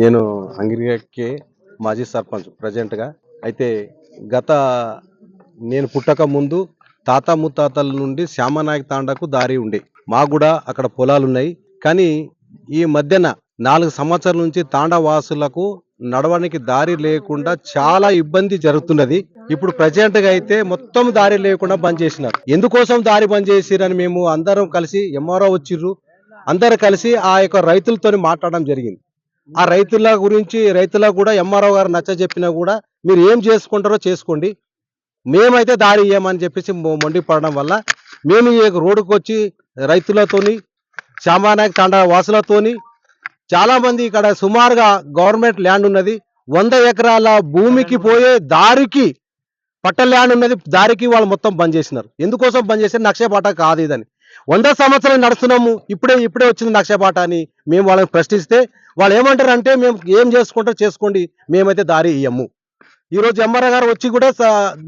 నేను అంగిరికే మాజీ సర్పంచ్ ప్రజెంట్గా. అయితే గత నేను పుట్టక ముందు తాత ముత్తాతల నుండి శ్యామనాయక్ తాండాకు దారి ఉండే. మాకు కూడా అక్కడ పొలాలు ఉన్నాయి కానీ ఈ మధ్యన నాలుగు సంవత్సరాల నుంచి తాండా వాసులకు నడవడానికి దారి లేకుండా చాలా ఇబ్బంది జరుగుతున్నది. ఇప్పుడు ప్రజెంట్గా అయితే మొత్తం దారి లేకుండా బంద్ చేసినారు. ఎందుకోసం దారి బంద్ చేసిరని మేము అందరం కలిసి ఎంఆర్ఓ వచ్చిర్రు. అందరు కలిసి ఆ యొక్క రైతులతోని మాట్లాడడం జరిగింది. ఆ రైతుల గురించి రైతులకు కూడా ఎంఆర్ఓ గారు నచ్చ చెప్పినా కూడా మీరు ఏం చేసుకుంటారో చేసుకోండి. మేమైతే దారి ఇయ్యమని చెప్పేసి మొ- పడడం వల్ల మేము ఈ రోడ్డుకు వచ్చి రైతులతోని శ్యామానాయక్ తాండా వాసులతోని చాలామంది ఇక్కడ సుమారుగా గవర్నమెంట్ ల్యాండ్ ఉన్నది. వంద ఎకరాల భూమికి పోయే దారికి పట్ట ల్యాండ్ ఉన్నది దారికి వాళ్ళు మొత్తం బంద్ చేసినారు. ఎందుకోసం బంద్ చేశారు నక్షపాట కాదు ఇదని. వంద సంవత్సరాలు నడుస్తున్నాము ఇప్పుడే ఇప్పుడే వచ్చింది నక్షపాట అని మేము వాళ్ళని ప్రశ్నిస్తే వాళ్ళు ఏమంటారు అంటే మేము ఏం చేసుకుంటారో చేసుకోండి మేమైతే దారి ఇయ్యము. ఈరోజు ఎంఆర్ఏ గారు వచ్చి కూడా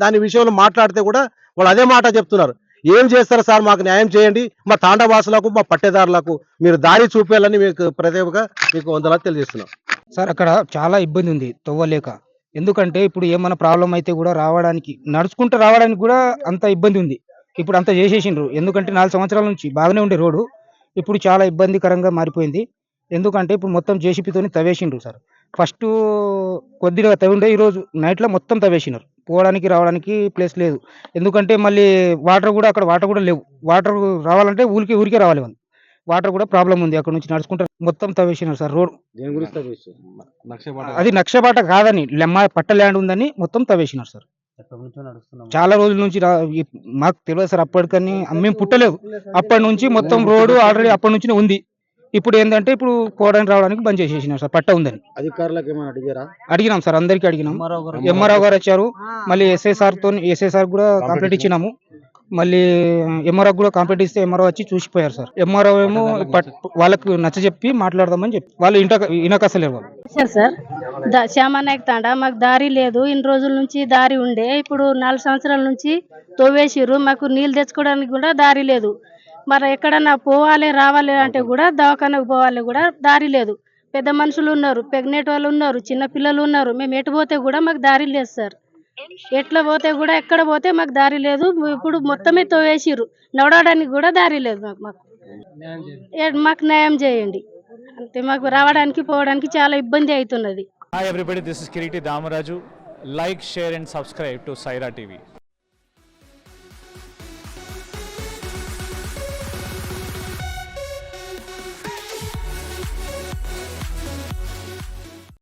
దాని విషయంలో మాట్లాడితే కూడా వాళ్ళు అదే మాట చెప్తున్నారు. ఏం చేస్తారు సార్ మాకు న్యాయం చేయండి మా తాండవాసులకు మా పట్టేదారులకు మీరు దారి చూపేయాలని మీకు ప్రత్యేకంగా మీకు వందలా తెలియజేస్తున్నాం. సార్ అక్కడ చాలా ఇబ్బంది ఉంది తవ్వలేక. ఎందుకంటే ఇప్పుడు ఏమైనా ప్రాబ్లం అయితే కూడా రావడానికి నడుచుకుంటూ రావడానికి కూడా అంత ఇబ్బంది ఉంది. ఇప్పుడు అంత చేసేసిండ్రు. ఎందుకంటే నాలుగు సంవత్సరాల నుంచి బాగానే ఉండే రోడ్డు. ఇప్పుడు చాలా ఇబ్బందికరంగా మారిపోయింది. ఎందుకంటే ఇప్పుడు మొత్తం జేసీపీతోని తవ్వేసిండ్రు సార్. ఫస్ట్ కొద్దిగా తవ్విండే ఈరోజు నైట్లో మొత్తం తవ్వేసినారు. పోవడానికి రావడానికి ప్లేస్ లేదు. ఎందుకంటే మళ్ళీ వాటర్ కూడా అక్కడ వాటర్ కూడా లేవు. వాటర్ రావాలంటే ఊరికి ఊరికే రావాలి వాళ్ళు వాటర్ కూడా ప్రాబ్లం ఉంది. అక్కడ నుంచి నడుచుకుంటారు మొత్తం తవ్వేసినారు సార్ రోడ్. దేని గురించి నక్షపాట అది నక్షబాట కాదని లెమ్మ పట్ట ల్యాండ్ ఉందని మొత్తం తవ్వేసినారు సార్. చాలా రోజుల నుంచి మాకు తెలియదు సార్ అప్పటికని మేము పుట్టలేదు. అప్పటి నుంచి మొత్తం రోడ్డు ఆల్రెడీ అప్పటి నుంచి ఉంది. ఇప్పుడు ఏంటంటే ఇప్పుడు పోవడానికి రావడానికి బంద్ చేసేసినారు సార్ పట్ట ఉందని. అధికారులకు ఏమైనా అడిగారా? అడిగినాం సార్ అందరికీ అడిగినాం. ఎంఆర్ఓ గారు వచ్చారు. మళ్ళీ ఎస్ఐసార్తో ఎస్ఐసార్ కూడా కంప్లైంట్ ఇచ్చినాము. మళ్ళీ ఎంఆర్ఓ కూడా కంప్లైంట్ ఇస్తే ఎంఆర్ఓ వచ్చి చూసిపోయారు సార్. ఎంఆర్ఓ ఏమో వాళ్ళకు నచ్చ చెప్పి మాట్లాడదామని చెప్పి వాళ్ళు ఇంట ఇనకసలేరు వాళ్ళు. సార్ సార్ దా- శ్యామానాయక్ తాండా మాకు దారి లేదు. ఇన్ని రోజుల నుంచి దారి ఉండే. ఇప్పుడు నాలుగు సంవత్సరాల నుంచి తవ్వేసిర్రు మాకు నీళ్ళు తెచ్చుకోవడానికి కూడా దారి లేదు. మరి ఎక్కడన్నా పోవాలి రావాలి అంటే కూడా దవాఖానకు పోవాలి కూడా దారి లేదు. పెద్ద మనుషులు ఉన్నారు ప్రెగ్నెంట్ వాళ్ళు ఉన్నారు చిన్న పిల్లలు ఉన్నారు. మేము ఎటు పోతే కూడా మాకు దారి లేదు సార్. ఎట్లా పోతే కూడా ఎక్కడ పోతే మాకు దారి లేదు. ఇప్పుడు మొత్తమే తోవేసిర్రు. నడవడానికి కూడా దారి లేదు మాకు మాకు. ఏ- మాకు న్యాయం చేయండి. అంతే మాకు రావడానికి పోవడానికి చాలా ఇబ్బంది అవుతున్నది. Damaraju like share and Kiriti to Saira TV.